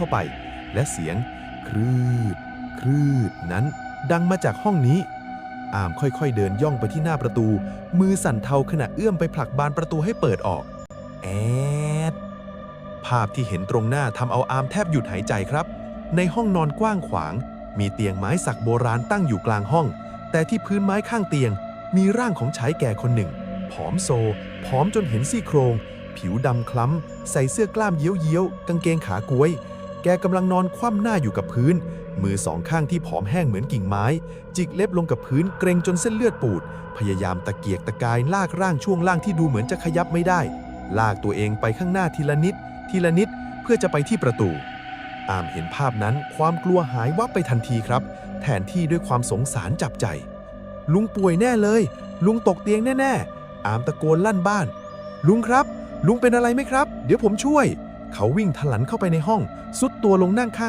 เข้าไป และเสียงครืดครืดนั้นดังมาจากห้องนี้ อามค่อยๆเดินย่องไปที่หน้าประตู มือสั่นเทาขณะเอื้อมไปผลักบานประตูให้เปิดออก แอด ภาพที่เห็นตรงหน้าทำเอาอามแทบหยุดหายใจครับ ในห้องนอนกว้างขวาง มีเตียงไม้สักโบราณตั้งอยู่กลางห้อง แต่ที่พื้นไม้ข้างเตียง มีร่างของชายแก่คนหนึ่ง ผอมโซ ผอมจนเห็นซี่โครง ผิวดำคล้ำ ใส่เสื้อกล้ามเยี้ยวๆ กางเกงขากวย แกกำลังนอนคว่ำหน้าอยู่กับพื้น มือสองข้างที่ผอมแห้งเหมือนกิ่งไม้ จิกเล็บลงกับพื้นเกรงจนเส้นเลือดปูด พยายามตะเกียกตะกายลากร่างช่วงล่างที่ดูเหมือนจะขยับไม่ได้ ลากตัวเองไปข้างหน้าทีละนิด ทีละนิดเพื่อจะไปที่ประตู อามเห็นภาพนั้นความกลัวหายวับไปทันทีครับ แทนที่ด้วยความสงสารจับใจ ลุงป่วยแน่เลย ลุงตกเตียงแน่ๆอามตะโกนลั่นบ้าน ลุงครับ ลุงเป็นอะไรไหมครับ เดี๋ยวผมช่วย เขาวิ่งทะลันเข้าไปในห้อง สุดตัวลงนั่งข้าง